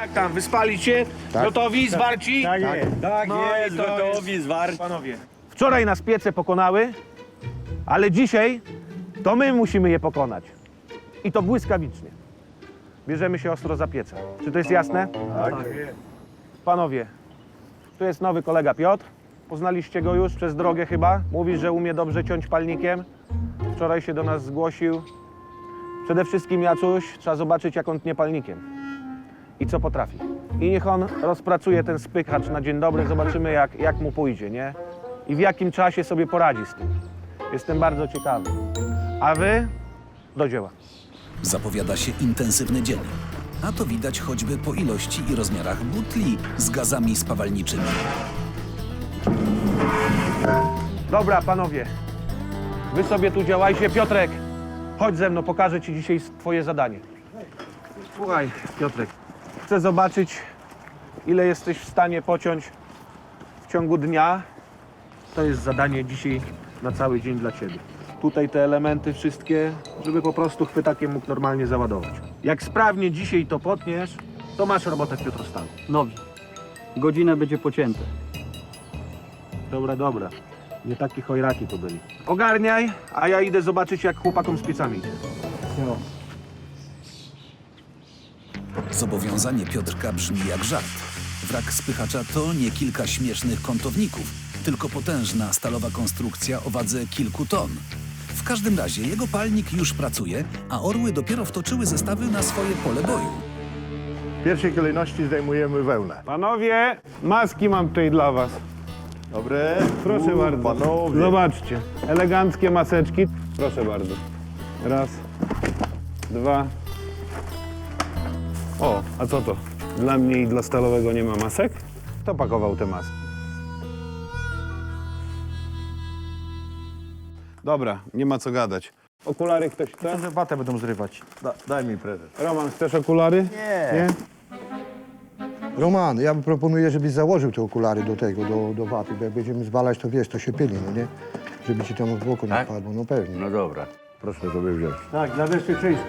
Jak tam, wyspaliście? Gotowi, zwarci? Tak jest, tak No i jest, to gotowi, zwarci. Panowie. Wczoraj nas piece pokonały, ale dzisiaj to my musimy je pokonać. I to błyskawicznie. Bierzemy się ostro za piece. Czy to jest jasne? Tak. Panowie, tu jest nowy kolega Piotr. Poznaliście go już przez drogę chyba. Mówi, że umie dobrze ciąć palnikiem. Wczoraj się do nas zgłosił. Przede wszystkim Jacuś, trzeba zobaczyć jak on tnie palnikiem. I co potrafi. I niech on rozpracuje ten spychacz na dzień dobry. Zobaczymy jak, jak mu pójdzie, nie? I w jakim czasie sobie poradzi z tym. Jestem bardzo ciekawy. A wy do dzieła. Zapowiada się intensywny dzień. A to widać choćby po ilości i rozmiarach butli z gazami spawalniczymi. Dobra, panowie. Wy sobie tu działajcie. Piotrek, chodź ze mną, pokażę ci dzisiaj twoje zadanie. Słuchaj, Piotrek, chcę zobaczyć, ile jesteś w stanie pociąć w ciągu dnia. To jest zadanie dzisiaj na cały dzień dla ciebie. Tutaj te elementy wszystkie, żeby po prostu chwytakiem mógł normalnie załadować. Jak sprawnie dzisiaj to potniesz, to masz robotę w Piotrostalu. Dobrze. Godzinę będzie pocięte. Dobra, dobra. Nie takie chojraki to byli. Ogarniaj, a ja idę zobaczyć, jak chłopakom z piecami idzie. Zobowiązanie Piotrka brzmi jak żart. Wrak spychacza to nie kilka śmiesznych kątowników, tylko potężna stalowa konstrukcja o wadze kilku ton. W każdym razie jego palnik już pracuje, a orły dopiero wtoczyły zestawy na swoje pole boju. W pierwszej kolejności zdejmujemy wełnę. Panowie, maski mam tutaj dla was. Dobre? Proszę U, bardzo. Panowie. Zobaczcie. Eleganckie maseczki. Proszę bardzo. Raz, dwa. O, a co to? Dla mnie i dla stalowego nie ma masek? Kto pakował te maski? Dobra, nie ma co gadać. Okulary ktoś chce? Że watę będą zrywać. Da, daj mi prezes. Roman, chcesz okulary? Nie. Nie? Roman, ja proponuję, żebyś założył te okulary do tego, do, do waty, bo jak będziemy zwalać, to wiesz, to się pyli, no nie? Żeby ci tam w oko nie Tak? padło, no pewnie. No dobra. Proszę sobie wziąć. Tak, dla bezpieczeństwa.